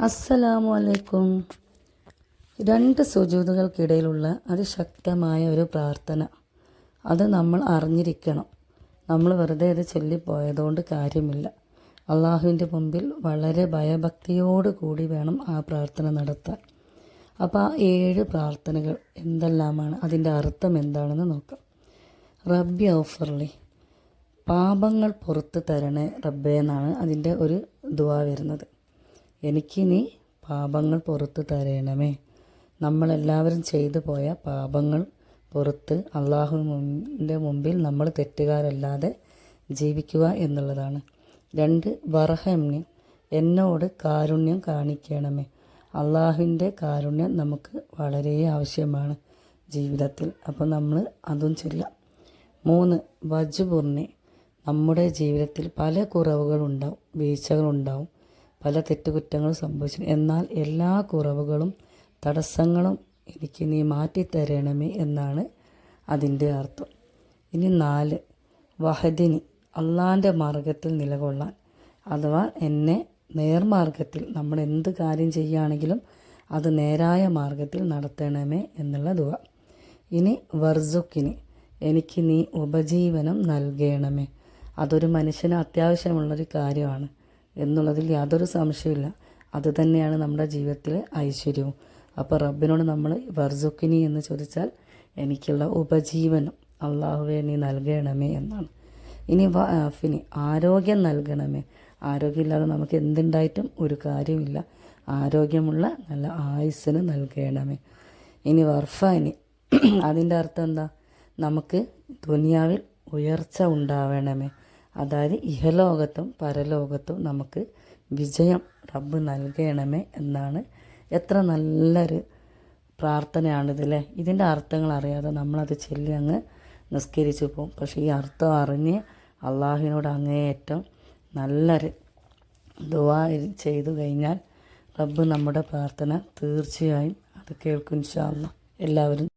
അസ്സലാമു അലൈക്കും രണ്ട് സുജൂതുകൾക്കിടയിലുള്ള അതിശക്തമായ ഒരു പ്രാർത്ഥന. അത് നമ്മൾ അറിഞ്ഞിരിക്കണം. നമ്മൾ വെറുതെ അത് ചൊല്ലിപ്പോയതുകൊണ്ട് കാര്യമില്ല. അള്ളാഹുവിന്റെ മുമ്പിൽ വളരെ ഭയഭക്തിയോട് കൂടി വേണം ആ പ്രാർത്ഥന നടത്താൻ. അപ്പോൾ ആ ഏഴ് പ്രാർത്ഥനകൾ എന്തെല്ലാമാണ്? അതിന്റെ അർത്ഥം എന്താണെന്ന് നോക്കാം. റബ്ബി ഔഫർലി. പാപങ്ങൾ പുറത്ത് തരണേ റബ്ബേ എന്നാണ് അതിന്റെ ഒരു ദുവാ വരുന്നത്. എനിക്ക് നീ പാപങ്ങൾ പുറത്ത് തരണമേ. നമ്മളെല്ലാവരും ചെയ്തു പോയ പാപങ്ങൾ പുറത്ത് അള്ളാഹുവിന്റെ മുമ്പിൽ നമ്മൾ തെറ്റുകാരല്ലാതെ ജീവിക്കുക എന്നുള്ളതാണ്. രണ്ട് വർഹംനി എന്നോട് കാരുണ്യം കാണിക്കണമേ. അള്ളാഹുവിന്റെ കാരുണ്യം നമുക്ക് വളരെ ആവശ്യമാണ് ജീവിതത്തിൽ. അപ്പോൾ നമ്മൾ അതും ചൊല്ലാം മൂന്ന് വജുപുർണി നമ്മുടെ ജീവിതത്തിൽ പല കുറവുകളുണ്ടാവും വീഴ്ചകളുണ്ടാവും. പല തെറ്റുകുറ്റങ്ങളും സംഭവിച്ചു എന്നാൽ എല്ലാ കുറവുകളും തടസ്സങ്ങളും എനിക്ക് നീ മാറ്റിത്തരണമേ എന്നാണ് അതിന്റെ അർത്ഥം. ഇനി നാല് വഹദിനി അള്ളാന്റെ മാർഗത്തിൽ നിലകൊള്ളാൻ അഥവാ എന്നെ നേർമാർഗത്തിൽ നമ്മൾ എന്ത് കാര്യം ചെയ്യുകയാണെങ്കിലും അത് നേരായ മാർഗത്തിൽ നടത്തണമേ എന്നുള്ള ദുവ. ഇനി വർസുക്കിനി എനിക്ക് നീ ഉപജീവനം നൽകണമേ. അതൊരു മനുഷ്യന് അത്യാവശ്യമുള്ളൊരു കാര്യമാണ്. എന്നുള്ളതിൽ യാതൊരു സംശയമില്ല അത് തന്നെയാണ് നമ്മുടെ ജീവിതത്തിലെ ഐശ്വര്യവും. അപ്പോൾ റബ്ബിനോട് നമ്മൾ വർസുക്കിനി എന്ന് ചോദിച്ചാൽ എനിക്കുള്ള ഉപജീവനം അള്ളാഹുവെ നീ നൽകണമേ എന്നാണ്. ഇനി വാഫിനി ആരോഗ്യം നൽകണമേ. ആരോഗ്യമില്ലാതെ നമുക്ക് എന്തുണ്ടായിട്ടും ഒരു കാര്യമില്ല ആരോഗ്യമുള്ള നല്ല ആയുസ്സിന് നൽകണമേ. ഇനി വർഫാനി അതിന്റെ അർത്ഥം എന്താ? നമുക്ക് ദുനിയാവിൽ ഉയർച്ച ഉണ്ടാവണമേ. അതായത് ഇഹലോകത്തും പരലോകത്തും നമുക്ക് വിജയം റബ്ബ് നൽകണമേ എന്നാണ് എത്ര നല്ലൊരു പ്രാർത്ഥനയാണിതല്ലേ? ഇതിന്റെ അർത്ഥങ്ങൾ അറിയാതെ നമ്മളത് ചൊല്ലി അങ്ങ് നിസ്കരിച്ചു പോകും പക്ഷേ ഈ അർത്ഥം അറിഞ്ഞ് അള്ളാഹുവിനോട് അങ്ങേയറ്റം നല്ലൊരു ദുവാ ചെയ്തു കഴിഞ്ഞാൽ റബ്ബ് നമ്മുടെ പ്രാർത്ഥന തീർച്ചയായും അത് കേൾക്കും ഇൻഷാ അല്ലാ എല്ലാവരും